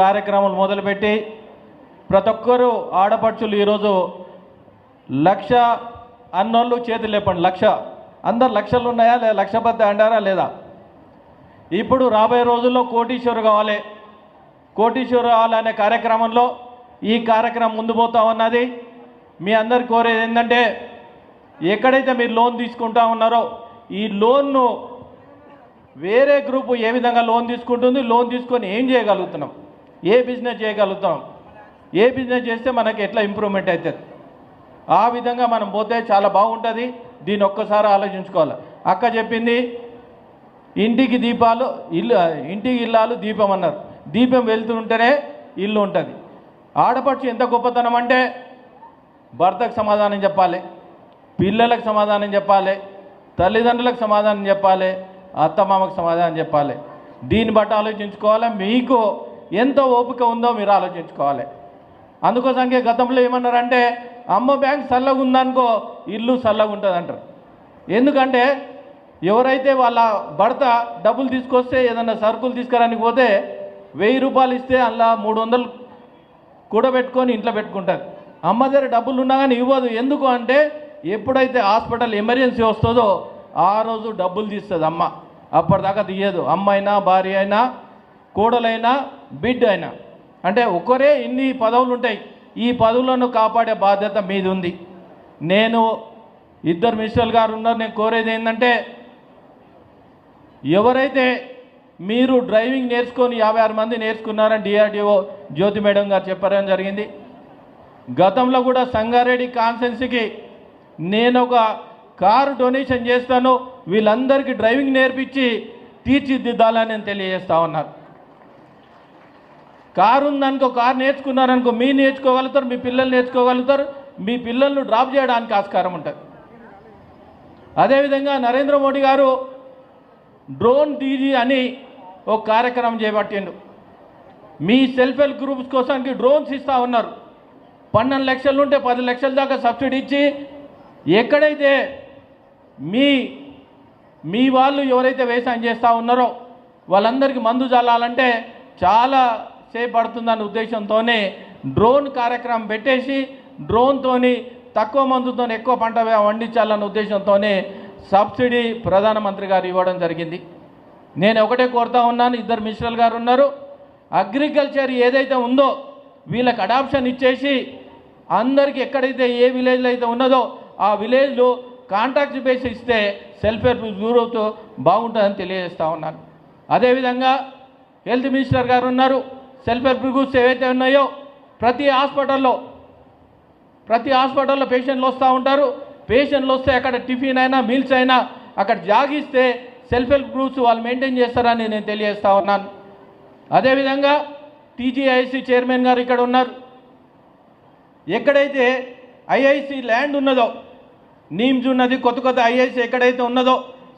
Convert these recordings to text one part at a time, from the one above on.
కార్యక్రమాలు మొదలుపెట్టి ప్రతి ఒక్కరూ ఆడపడుచులు ఈరోజు లక్ష అన్నోళ్ళు చేతులు లేపండి లక్ష. అందరు లక్షలు ఉన్నాయా లేదా? లక్ష పత్తి అండారా లేదా? ఇప్పుడు రాబోయే రోజుల్లో కోటీశ్వరు కావాలి. కోటీశ్వరు కావాలి అనే కార్యక్రమంలో ఈ కార్యక్రమం ముందు పోతా ఉన్నది. మీ అందరు కోరేది ఏంటంటే ఎక్కడైతే మీరు లోన్ తీసుకుంటా ఉన్నారో ఈ లోన్ను వేరే గ్రూపు ఏ విధంగా లోన్ తీసుకుంటుంది? లోన్ తీసుకొని ఏం చేయగలుగుతున్నాం? ఏ బిజినెస్ చేయగలుగుతాం? ఏ బిజినెస్ చేస్తే మనకి ఎట్లా ఇంప్రూవ్మెంట్ అవుతుంది? ఆ విధంగా మనం పోతే చాలా బాగుంటుంది. దీన్ని ఒక్కసారి ఆలోచించుకోవాలి. అక్క చెప్పింది ఇంటికి దీపాలు ఇల్లు ఇంటికి ఇల్లాలు దీపం అన్నారు. దీపం వెళ్తుంటేనే ఇల్లు ఉంటుంది. ఆడపడుచు ఎంత గొప్పతనం అంటే భర్తకు సమాధానం చెప్పాలి పిల్లలకు సమాధానం చెప్పాలి తల్లిదండ్రులకు సమాధానం చెప్పాలి అత్తమామకు సమాధానం చెప్పాలి. దీన్ని బట్టి ఆలోచించుకోవాలి. మీకు ఎంత ఓపిక ఉందో మీరు ఆలోచించుకోవాలి. అందుకోసంకే గతంలో ఏమన్నారంటే అమ్మ బ్యాంక్ చల్లగా ఉందనుకో ఇల్లు చల్లగా ఉంటుంది అంటారు ఎందుకంటే ఎవరైతే వాళ్ళ భర్త డబ్బులు తీసుకొస్తే ఏదన్నా సరుకులు తీసుకురానికి పోతే వెయ్యి రూపాయలు ఇస్తే అలా మూడు వందలు కూడబెట్టుకొని ఇంట్లో పెట్టుకుంటారు. అమ్మ దగ్గర డబ్బులు ఉన్నా కానీ ఇవ్వదు. ఎందుకు అంటే ఎప్పుడైతే హాస్పిటల్ ఎమర్జెన్సీ వస్తుందో ఆ రోజు డబ్బులు తీస్తుంది అమ్మ. అప్పటిదాకా తీయదు. అమ్మ అయినా భార్య అయినా కోడలైనా బిడ్డ ఆయన అంటే ఒకరే ఇన్ని పదవులు ఉంటాయి ఈ పదవులను కాపాడే బాధ్యత మీది ఉంది నేను ఇద్దరు మినిస్టర్లు గారు ఉన్నారు నేను కోరేది ఏంటంటే ఎవరైతే మీరు డ్రైవింగ్ నేర్చుకొని యాభై ఆరు మంది నేర్చుకున్నారని డిఆర్డిఓ జ్యోతి మేడం గారు చెప్పడం జరిగింది. గతంలో కూడా సంగారెడ్డి కాన్సెన్సీకి నేను ఒక కారు డొనేషన్ చేస్తాను వీళ్ళందరికీ డ్రైవింగ్ నేర్పించి తీర్చిదిద్దాలని నేను తెలియజేస్తా ఉన్నారు. కారు ఉందనుకో కారు నేర్చుకున్నారనుకో మీ నేర్చుకోగలుగుతారు మీ పిల్లలు నేర్చుకోగలుగుతారు మీ పిల్లలను డ్రాప్ చేయడానికి ఆస్కారం ఉంటుంది. అదేవిధంగా నరేంద్ర మోడీ గారు డ్రోన్ డీజీ అని ఒక కార్యక్రమం చేపట్టిండు. మీ సెల్ఫ్ హెల్ప్ గ్రూప్స్ కోసానికి డ్రోన్స్ ఇస్తూ ఉన్నారు. పన్నెండు లక్షలు ఉంటే పది లక్షల దాకా సబ్సిడీ ఇచ్చి ఎక్కడైతే మీ మీ వాళ్ళు ఎవరైతే వ్యవసాయం చేస్తూ ఉన్నారో వాళ్ళందరికీ మందు చల్లాలంటే చాలా చేపడుతుందన్న ఉద్దేశంతోనే డ్రోన్ కార్యక్రమం పెట్టేసి డ్రోన్తోని తక్కువ మందుతో ఎక్కువ పంట పండించాలన్న ఉద్దేశంతోనే సబ్సిడీ ప్రధానమంత్రి గారు ఇవ్వడం జరిగింది. నేను ఒకటే కోరుతా ఉన్నాను ఇద్దరు మినిస్టర్లు గారు ఉన్నారు. అగ్రికల్చర్ ఏదైతే ఉందో వీళ్ళకి అడాప్షన్ ఇచ్చేసి అందరికీ ఎక్కడైతే ఏ విలేజ్లో అయితే ఉన్నదో ఆ విలేజ్లో కాంట్రాక్ట్ బేస్ ఇస్తే సెల్ఫ్ హెల్ప్ గ్రూప్తో బాగుంటుందని తెలియజేస్తూ ఉన్నాను. అదేవిధంగా హెల్త్ మినిస్టర్ గారు ఉన్నారు. సెల్ఫ్ హెల్ప్ గ్రూప్స్ ఏవైతే ఉన్నాయో ప్రతి హాస్పిటల్లో ప్రతి హాస్పిటల్లో పేషెంట్లు వస్తూ ఉంటారు. పేషెంట్లు వస్తే అక్కడ టిఫిన్ అయినా మీల్స్ అయినా అక్కడ జాగిస్తే సెల్ఫ్ హెల్ప్ గ్రూప్స్ వాళ్ళు మెయింటైన్ చేస్తారని నేను తెలియజేస్తా ఉన్నాను. అదేవిధంగా టీజీఐసి చైర్మన్ గారు ఇక్కడ ఉన్నారు. ఎక్కడైతే ఐఐసి ల్యాండ్ ఉన్నదో నీమ్స్ ఉన్నది కొత్త కొత్త ఐఐసి ఎక్కడైతే ఉన్నదో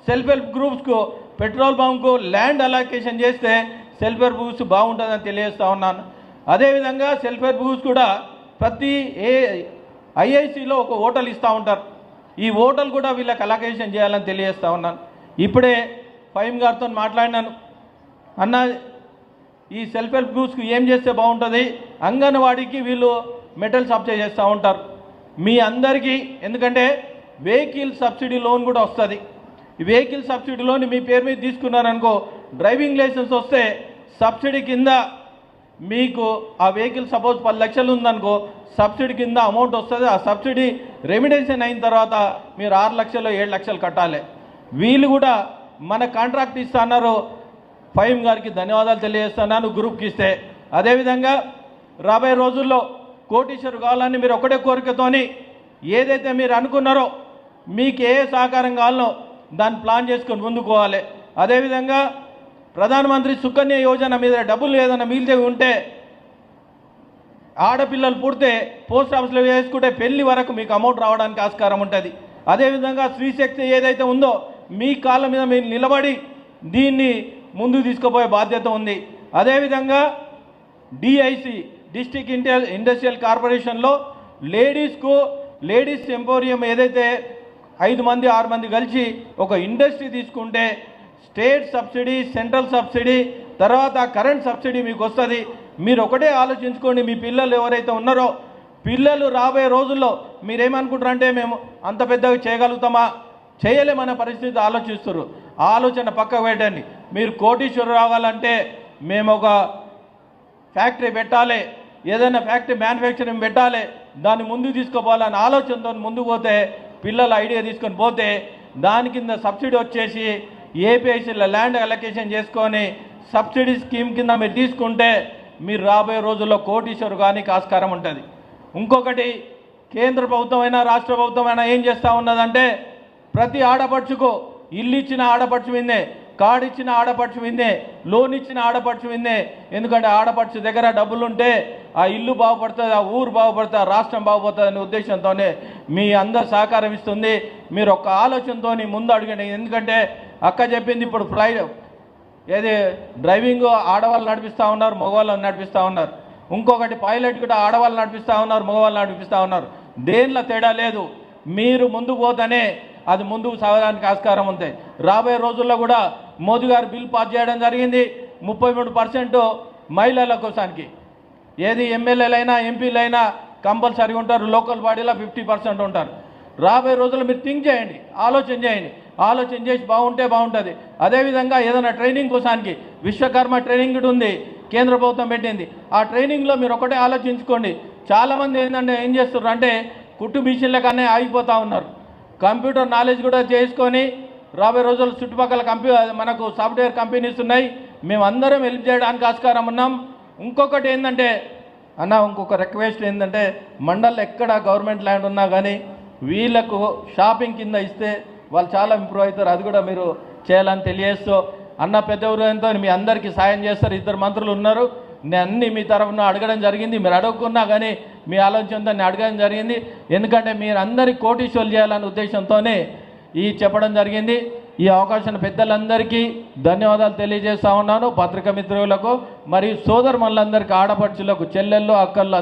సెల్ఫ్ హెల్ప్ గ్రూప్స్కు పెట్రోల్ బంకు ల్యాండ్ అలొకేషన్ చేస్తే సెల్ఫ్ హెల్ప్ గ్రూప్స్ బాగుంటుందని తెలియజేస్తూ ఉన్నాను. అదేవిధంగా సెల్ఫ్ హెల్ప్ గ్రూప్స్ కూడా ప్రతి ఏ ఐఐసిలో ఒక హోటల్ ఇస్తూ ఉంటారు. ఈ హోటల్ కూడా వీళ్ళకి అలొకేషన్ చేయాలని తెలియజేస్తూ ఉన్నాను. ఇప్పుడే ఫైమ్ గారితో మాట్లాడినాను. అన్న ఈ సెల్ఫ్ హెల్ప్ గ్రూప్స్కి ఏం చేస్తే బాగుంటుంది? అంగన్వాడీకి వీళ్ళు మెటల్ సబ్సిడీ చేస్తూ ఉంటారు. మీ అందరికీ ఎందుకంటే వెహికల్ సబ్సిడీ లోన్ కూడా వస్తుంది. వెహికల్ సబ్సిడీ లోన్ మీ పేరు మీద తీసుకున్నారనుకో డ్రైవింగ్ లైసెన్స్ వస్తే సబ్సిడీ కింద మీకు ఆ వెహికల్ సపోజ్ పది లక్షలు ఉందనుకో సబ్సిడీ కింద అమౌంట్ వస్తుంది. ఆ సబ్సిడీ రెమిడేషన్ అయిన తర్వాత మీరు ఆరు లక్షలు ఏడు లక్షలు కట్టాలి. వీళ్ళు కూడా మన కాంట్రాక్ట్ ఇస్తున్నారు. ఫైమ్ గారికి ధన్యవాదాలు తెలియజేస్తున్నాను గ్రూప్కి ఇస్తే. అదేవిధంగా రాబోయే రోజుల్లో కోటీశ్వరు కావాలని మీరు ఒకటే కోరికతోని ఏదైతే మీరు అనుకున్నారో మీకు ఏ సహకారం కావాలనో దాన్ని ప్లాన్ చేసుకొని ముందుకోవాలి అదేవిధంగా ప్రధానమంత్రి సుకన్య యోజన మీద డబ్బులు ఏదైనా మిగిలితే ఉంటే ఆడపిల్లలు పుడితే పోస్ట్ ఆఫీస్లో వేసుకుంటే పెళ్ళి వరకు మీకు అమౌంట్ రావడానికి ఆస్కారం ఉంటుంది. అదేవిధంగా స్త్రీశక్తి ఏదైతే ఉందో మీ కాళ్ళ మీద మీరు నిలబడి దీన్ని ముందుకు తీసుకుపోయే బాధ్యత ఉంది. అదేవిధంగా డిఐసి డిస్టిక్ ఇంటర్ ఇండస్ట్రియల్ కార్పొరేషన్లో లేడీస్కు లేడీస్ ఎంపోరియం ఏదైతే ఐదు మంది ఆరు మంది కలిసి ఒక ఇండస్ట్రీ తీసుకుంటే స్టేట్ సబ్సిడీ సెంట్రల్ సబ్సిడీ తర్వాత కరెంట్ సబ్సిడీ మీకు వస్తుంది మీరు ఒకటే ఆలోచించుకోండి మీ పిల్లలు ఎవరైతే ఉన్నారో. పిల్లలు రాబోయే రోజుల్లో మీరేమనుకుంటారంటే మేము అంత పెద్దగా చేయగలుగుతామా? చేయలేమనే పరిస్థితి ఆలోచిస్తారు ఆలోచన పక్కకు పెట్టండి. మీరు కోటీశ్వరు రావాలంటే మేము ఒక ఫ్యాక్టరీ పెట్టాలి. ఏదైనా ఫ్యాక్టరీ మ్యానుఫ్యాక్చరింగ్ పెట్టాలి. దాన్ని ముందుకు తీసుకుపోవాలని ఆలోచనతో ముందుకు పోతే పిల్లల ఐడియా తీసుకొని పోతే దాని కింద సబ్సిడీ వచ్చేసి ఏపీఐసీలో ల్యాండ్ అలొకేషన్ చేసుకొని సబ్సిడీ స్కీమ్ కింద మీరు తీసుకుంటే మీరు రాబోయే రోజుల్లో కోటీశ్వరు కానీ ఆస్కారం ఉంటుంది. ఇంకొకటి కేంద్ర ప్రభుత్వం అయినా రాష్ట్ర ప్రభుత్వం అయినా ఏం చేస్తూ ఉన్నదంటే ప్రతి ఆడపడుచుకు ఇల్లు ఇచ్చిన ఆడపడుచు విందే కార్డు ఇచ్చిన ఆడపడుచు విందే లోన్ ఇచ్చిన ఆడపడుచు విందే ఎందుకంటే ఆడపడుచు దగ్గర డబ్బులు ఉంటే ఆ ఇల్లు బాగుపడుతుంది ఆ ఊరు బాగుపడుతుంది ఆ రాష్ట్రం బాగుపడుతుంది అనే ఉద్దేశంతోనే మీ అందరు సహకారం ఇస్తుంది. మీరు ఒక ఆలోచనతో ముందు అడగండి ఎందుకంటే అక్క చెప్పింది ఇప్పుడు ఫ్లైట్ ఏది? డ్రైవింగ్ ఆడవాళ్ళు నడిపిస్తూ ఉన్నారు మగవాళ్ళు నడిపిస్తూ ఉన్నారు. ఇంకొకటి పైలట్ కూడా ఆడవాళ్ళు నడిపిస్తూ ఉన్నారు మగవాళ్ళు నడిపిస్తూ ఉన్నారు. దేనిలో తేడా లేదు. మీరు ముందుకు పోతేనే అది ముందుకు సాగడానికి ఆస్కారం ఉంది. రాబోయే రోజుల్లో కూడా మోదీ గారు బిల్ పాస్ చేయడం జరిగింది. ముప్పై మూడు పర్సెంట్ మహిళల కోసానికి. ఏది ఎమ్మెల్యేలైనా ఎంపీలైనా కంపల్సరీ ఉంటారు. లోకల్ బాడీలో ఫిఫ్టీ పర్సెంట్ ఉంటారు. రాబోయే రోజుల్లో మీరు థింక్ చేయండి ఆలోచన చేయండి. ఆలోచన చేసి బాగుంటే బాగుంటుంది. అదేవిధంగా ఏదైనా ట్రైనింగ్ కోసానికి విశ్వకర్మ ట్రైనింగ్ కూడా ఉంది కేంద్ర ప్రభుత్వం పెట్టింది. ఆ ట్రైనింగ్లో మీరు ఒకటే ఆలోచించుకోండి. చాలామంది ఏంటంటే ఏం చేస్తున్నారు అంటే కుట్టు మిషన్ల కన్నా ఆగిపోతూ ఉన్నారు. కంప్యూటర్ నాలెడ్జ్ కూడా చేసుకొని రాబోయే రోజుల్లో చుట్టుపక్కల కంప్యూ మనకు సాఫ్ట్వేర్ కంపెనీస్ ఉన్నాయి. మేమందరం హెల్ప్ చేయడానికి ఆస్కారం ఉన్నాం. ఇంకొకటి ఏంటంటే అన్న ఇంకొక రిక్వెస్ట్ ఏంటంటే మండల్ ఎక్కడ గవర్నమెంట్ ల్యాండ్ ఉన్నా కానీ వీళ్ళకు షాపింగ్ కింద ఇస్తే వాళ్ళు చాలా ఇంప్రూవ్ అవుతారు. అది కూడా మీరు చేయాలని తెలియజేస్తూ అన్న పెద్ద ఎంతో మీ అందరికీ సాయం చేస్తారు. ఇద్దరు మంత్రులు ఉన్నారు. నేను అన్ని మీ తరఫున అడగడం జరిగింది. మీరు అడగకున్నా కానీ మీ ఆలోచనతో నేను అడగడం జరిగింది. ఎందుకంటే మీరు అందరి కోటీశ్వరులు చేయాలనే ఉద్దేశంతోనే ఈ చెప్పడం జరిగింది. ఈ అవకాశం పెద్దలందరికీ ధన్యవాదాలు తెలియజేస్తా ఉన్నాను. పత్రికా మిత్రులకు మరియు సోదరులందరికీ ఆడపడుచులకు చెల్లెళ్ళు అక్కళ్ళు